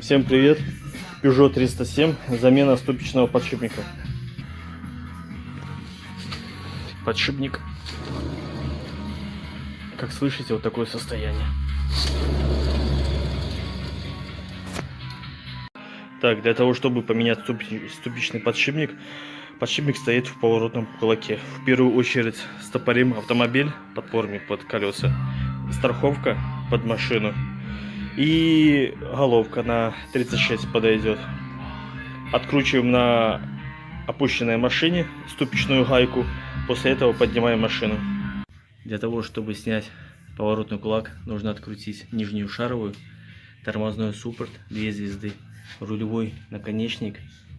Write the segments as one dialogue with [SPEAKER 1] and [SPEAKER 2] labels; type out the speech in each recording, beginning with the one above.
[SPEAKER 1] Всем привет! Peugeot 307, замена ступичного подшипника. Подшипник, как слышите, вот такое состояние. Так, для того, чтобы поменять ступи- ступичный подшипник, подшипник стоит в поворотном кулаке. В первую очередь стопорим автомобиль, подпорами под колеса, страховка под машину и головка на 36 подойдет. Откручиваем на опущенной машине ступичную гайку, после этого поднимаем машину. Для того, чтобы снять поворотный кулак, нужно открутить нижнюю шаровую, тормозной суппорт, две звезды, рулевой наконечник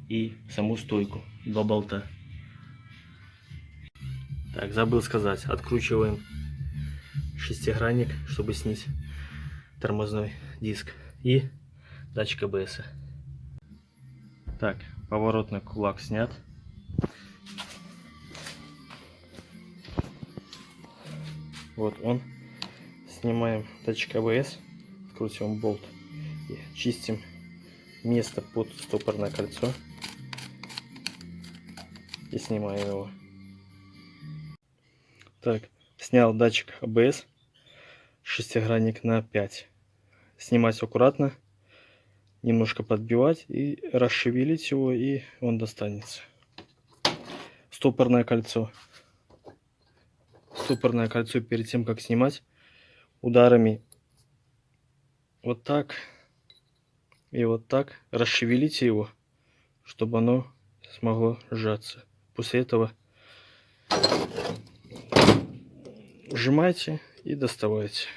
[SPEAKER 1] и саму стойку, два болта. Так, забыл сказать, откручиваем шестигранник, чтобы снять тормозной диск и датчик АБС. Так, поворотный кулак снят. Вот он. Снимаем датчик АБС, крутим болт и чистим место под стопорное кольцо и снимаем его. Так, снял датчик АБС, шестигранник на 5. Снимать аккуратно, немножко подбивать и расшевелить его, и он достанется. Стопорное кольцо. Стопорное кольцо перед тем, как снимать, ударами вот так и вот так расшевелите его, чтобы оно смогло сжаться. После этого сжимайте и доставайте.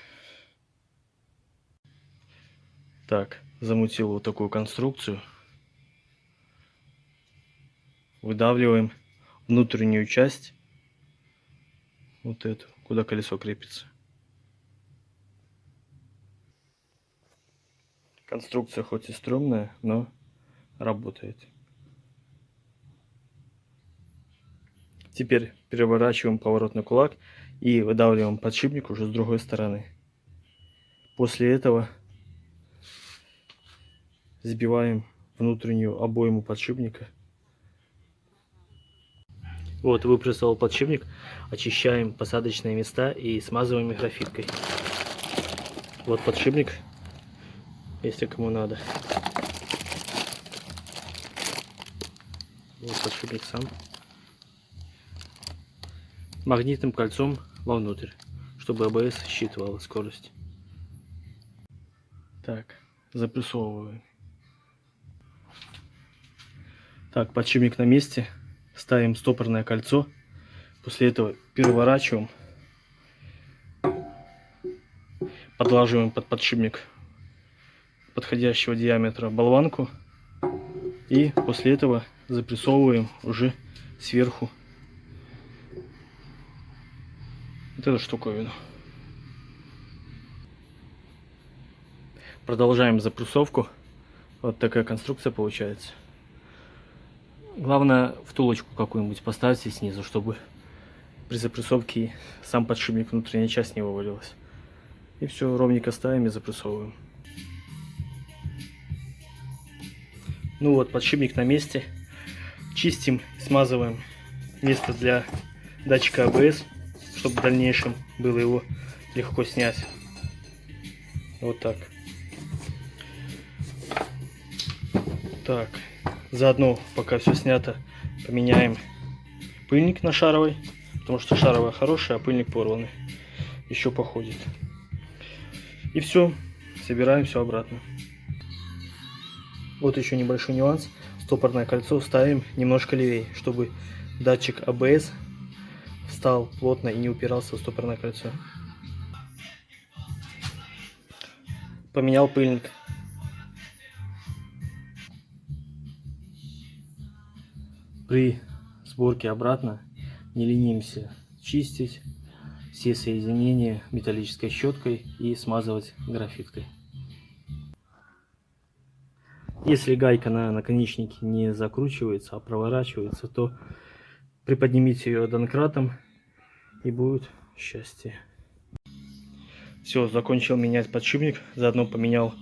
[SPEAKER 1] Так, замутил вот такую конструкцию. Выдавливаем внутреннюю часть, вот эту, куда колесо крепится. Конструкция хоть и стрёмная, но работает. Теперь переворачиваем поворотный кулак и выдавливаем подшипник уже с другой стороны. После этого сбиваем внутреннюю обойму подшипника. Вот, выпрессовал подшипник, очищаем посадочные места и смазываем графиткой. Вот подшипник, если кому надо. Вот подшипник сам. Магнитным кольцом вовнутрь, чтобы АБС считывал скорость. Так, запрессовываем. Так, подшипник на месте. Ставим стопорное кольцо. После этого переворачиваем. Подлаживаем под подшипник подходящего диаметра болванку. И после этого запрессовываем уже сверху вот эту штуковину. Продолжаем запрессовку. Вот такая конструкция получается. Главное втулочку какую-нибудь поставьте снизу, чтобы при запрессовке сам подшипник внутренняя часть не вывалилась. И все ровненько ставим и запрессовываем. Ну вот, подшипник на месте. Чистим, смазываем место для датчика АБС, чтобы в дальнейшем было его легко снять. Вот так. Так, заодно, пока все снято, поменяем пыльник на шаровой, потому что шаровая хорошая, а пыльник порванный. Еще походит. И все, собираем все обратно. Вот еще небольшой нюанс. Стопорное кольцо ставим немножко левее, чтобы датчик АБС встал плотно и не упирался в стопорное кольцо. Поменял пыльник. При сборке обратно не ленимся чистить все соединения металлической щеткой и смазывать графиткой. Если гайка на наконечнике не закручивается, а проворачивается, то приподнимите ее донкратом и будет счастье. Все, закончил менять подшипник, заодно поменял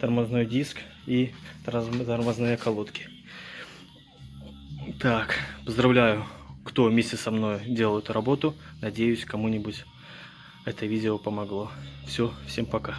[SPEAKER 1] тормозной диск и тормоз- тормозные колодки. Так, поздравляю, кто вместе со мной делал эту работу. Надеюсь, кому-нибудь это видео помогло. Все, всем пока.